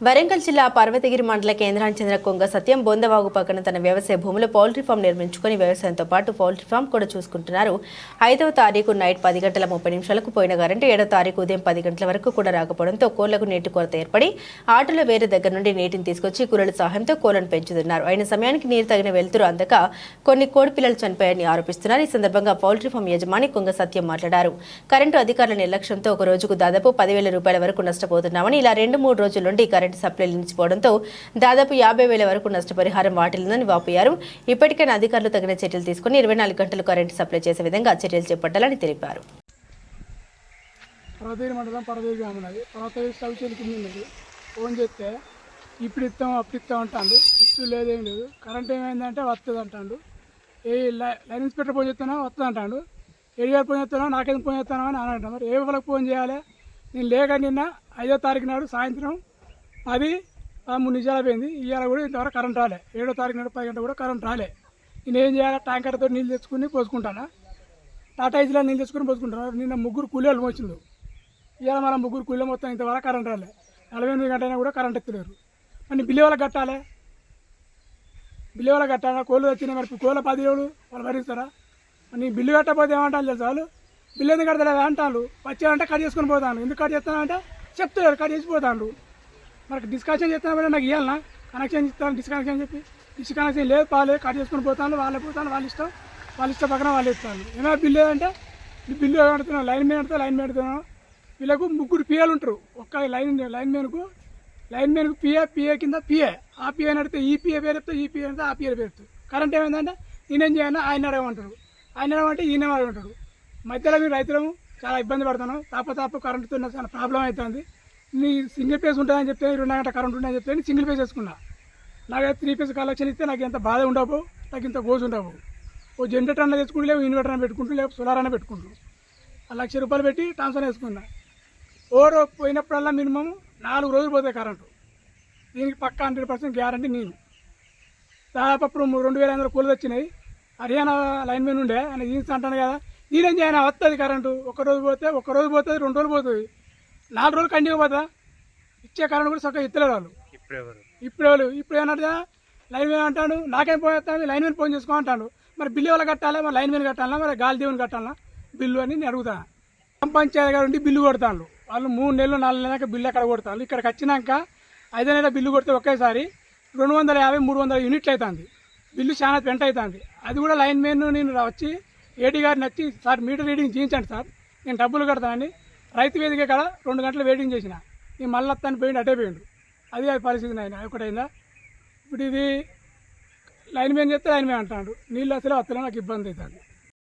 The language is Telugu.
వరంగల్ జిల్లా పర్వతగిరి మండల కేంద్రానికి చెందిన కొంగ సత్యం బొందవాగు పక్కన తన వ్యవసాయ భూమిలో పౌల్ట్రీ ఫామ్ నిర్మించుకొని వ్యవసాయంతో పాటు పౌల్ట్రీ ఫామ్ కూడా చూసుకుంటున్నారు. ఐదవ తారీఖు నైట్ పది గంటల ముప్పై నిమిషాలకు పోయిన కరెంటు ఏడవ తారీఖు ఉదయం పది గంటల వరకు కూడా రాకపోవడంతో కోళ్ళకు నీటి కొరత ఏర్పడి ఆటోలో వేరే దగ్గర నుండి నీటిని తీసుకొచ్చి కూరల సహాయంతో కోళ్ళను పెంచుతున్నారు. అయిన సమయానికి నీరు తగిన వెలుతురు అందక కొన్ని కోడి పిల్లలు చనిపోయారని ఆరోపిస్తున్నారు. ఈ సందర్భంగా పౌల్ట్రీ ఫామ్ యజమాని కొంగ సత్యం మాట్లాడారు. కరెంటు అధికారుల నిర్లక్ష్యంతో ఒక రోజుకు దాదాపు పదివేల రూపాయల వరకు నష్టపోతున్నామని ఇలా రెండు మూడు రోజుల నుండి కరెంటు కరెంటు సప్లై నిలిచిపోవడంతో దాదాపు యాభై వేల వరకు నష్టపరిహారం వాటిల్లిందని వాపోయారు. ఇప్పటికైనా అధికారులు తగిన చర్యలు తీసుకుని ఇరవై నాలుగు గంటలు కరెంటు సప్లై చేసే విధంగా చర్యలు చేపట్టాలని తెలిపారు. పర్వతగిరి మండలం పర్వతగిరి గ్రామం ఉన్నది పర్వతగిరి సవిచల్ కింద ఉన్నది ఫోన్ చేస్తే ఇప్పుడు ఇస్తాం అప్పుడు ఇస్తాం అంటాడు. ఇచ్చు లేదేం లేదు. కరెంట్ ఏమైందంటే వస్తుంది అంటాడు. ఏ లై- లైన్ ఇన్స్పెక్టర్ ఫోన్ చేస్తానో వస్తుంది అంటాడు. ఏడు ఫోన్ చేస్తానో నాకేం ఫోన్ చేస్తానో అని అని అంటాను మరి ఏ వాళ్ళకి ఫోన్ చేయాలి? నేను లేక నిన్న ఐదో తారీఖు నాడు సాయంత్రం అది మూడు నిజాలు అయిపోయింది. ఇవాళ కూడా ఇంతవరకు కరెంట్ రాలే. ఏడో తారీఖు నాడు పది గంట కూడా కరెంట్ రాలే. నేను ఏం చేయాలి? ట్యాంకర్తో నీళ్ళు తెచ్చుకుని పోసుకుంటానా? టాటా ఏసీలో నీళ్ళు తెచ్చుకుని పోసుకుంటాను? నిన్న ముగ్గురు కూలీలు వచ్చిండు ఇవాళ మన ముగ్గురు కూలీలు మొత్తం ఇంతవరకు కరెంట్ రాలే. నలభై ఎనిమిది గంటలైనా కూడా కరెంట్ ఎత్తలేరు. మరి బిల్లు వాళ్ళకి కట్టాలి? బిల్లు వాళ్ళకి కట్టాలి? కోళ్ళు వచ్చినాయి మరి కోళ్ళ పది ఏళ్ళు వాళ్ళు భరిస్తారా? నీ బిల్లు కట్టకపోతే ఏమంటాను తెలుసా వాళ్ళు? బిల్లు ఎందుకు కడతలేదు అంటాను వచ్చారంటే కట్ చేసుకొని పోతాను ఎందుకు కట్ చేస్తానంటే చెప్తారు కట్ చేసి పోతాను మనకి డిస్కనెక్షన్ చేస్తాను నాకు ఇవ్వాలన్నా కనెక్షన్ ఇస్తాను డిస్కనెక్షన్ చెప్పి. డిస్కనెక్షన్ లేదు పాలే కట్ చేసుకొని పోతాను వాళ్ళే పోతాను వాళ్ళ ఇష్టం. వాళ్ళ ఇష్టం పక్కన వాళ్ళు ఇస్తాను. ఏమైనా బిల్లు ఏదంటే బిల్లు కడుతున్నాం లైన్ మీద పెడతా లైన్ మీద పెడుతున్నావు వీళ్ళకు ముగ్గురు పిఏలు ఉంటారు. ఒక్క లైన్ లైన్ మ్యాన్కు లైన్ మ్యాన్కు పిఏ పిఏ కింద పిఏ ఆ పిఏ నడితే ఈ పిఏ పేరు చెప్తే ఈ పిఏ నడితే ఆ పిఏ పేరు కరెంట్ ఏమైందంటే నేనేం చేయాలన్నా ఆయన అడగమంటారు ఆయన అడగమంటే ఈయన అడగమంటాడు మధ్యలో మీరు రైతులము చాలా ఇబ్బంది పడుతున్నాం. తప్ప తాప కరెంటుతో నాకు చాలా ప్రాబ్లం అవుతుంది. నీ సింగిల్ పేస్ ఉంటుందని చెప్తే రెండు గంట కరెంట్ ఉంటుందని చెప్తే నేను సింగిల్ పేస్ వేసుకున్నా నాకు త్రీ పేస్ కలెక్షన్ ఇస్తే నాకు ఎంత బాధ ఉండవు నాకు ఇంత గోజు ఉండవు. ఓ జనరేటర్ అన్న తెచ్చుకుంటూ లేవు ఇన్వర్టర్ అన్న పెట్టుకుంటూ లేవు సోలార్ అన్న పెట్టుకుంటూ. ఆ లక్ష రూపాయలు పెట్టి ట్రాన్స్ఫర్ వేసుకున్నా ఓరో పోయినప్పుడల్లా మినిమం నాలుగు రోజులు పోతాయి కరెంటు. దీనికి పక్క హండ్రెడ్ పర్సెంట్ గ్యారంటీ నేను. దాదాపు అప్పుడు రెండు వేల ఐదు వందల కూలలు వచ్చినాయి. హర్యానా లైన్ మీద ఉండే ఆయన జీన్స్ అంటాను కదా నేనేం చేయను? వస్తుంది కరెంటు. ఒక రోజు పోతే ఒక రోజు పోతుంది రెండు రోజులు పోతుంది. నాలుగు రోజులు కంటిన్యూ పోతా. ఇచ్చే కరెంట్ కూడా చక్కగా ఇస్తలేరు వాళ్ళు. ఇప్పుడు వాళ్ళు. ఇప్పుడు ఏమన్నా లైన్ మీద అంటాడు నాకేం చేస్తాను లైన్ మీద ఫోన్ చేసుకో అంటాడు. మరి బిల్లు ఎవరు కట్టాలి? మరి లైన్ మీద కట్టాలా? మరి గాలి దేవుని కట్టాలా? బిల్లు అని నేను అడుగుతాను గ్రామ పంచాయతీ గారు ఉండి బిల్లు కొడతాను వాళ్ళు మూడు నెలలు నాలుగు నెలలకు బిల్లు ఎక్కడ కొడతాను ఇక్కడికి వచ్చినాక ఐదో నెల బిల్లు కొడితే ఒకేసారి రెండు వందల యాభై మూడు వందల యూనిట్లు అవుతుంది బిల్లు చాలా పెంట అవుతుంది అది కూడా లైన్ మెయిన్ నేను వచ్చి ఏడీ గారిని వచ్చి సార్ మీటర్ రీడింగ్ చేయించండి సార్. నేను డబ్బులు కడతానని రైతు వేదిక కాడ రెండు గంటలు వెయిటింగ్ చేసిన. నేను మళ్ళీ వస్తాను పోయిండు అటే పోయిండు. అది అది పరిస్థితి నాయన ఒకటైందా ఇప్పుడు ఇది లైన్ మ్యాన్ చేస్తే లైన్ మ్యాన్ అంటాడు. నీళ్ళు అసలే వస్తలే నాకు ఇబ్బంది అవుతుంది.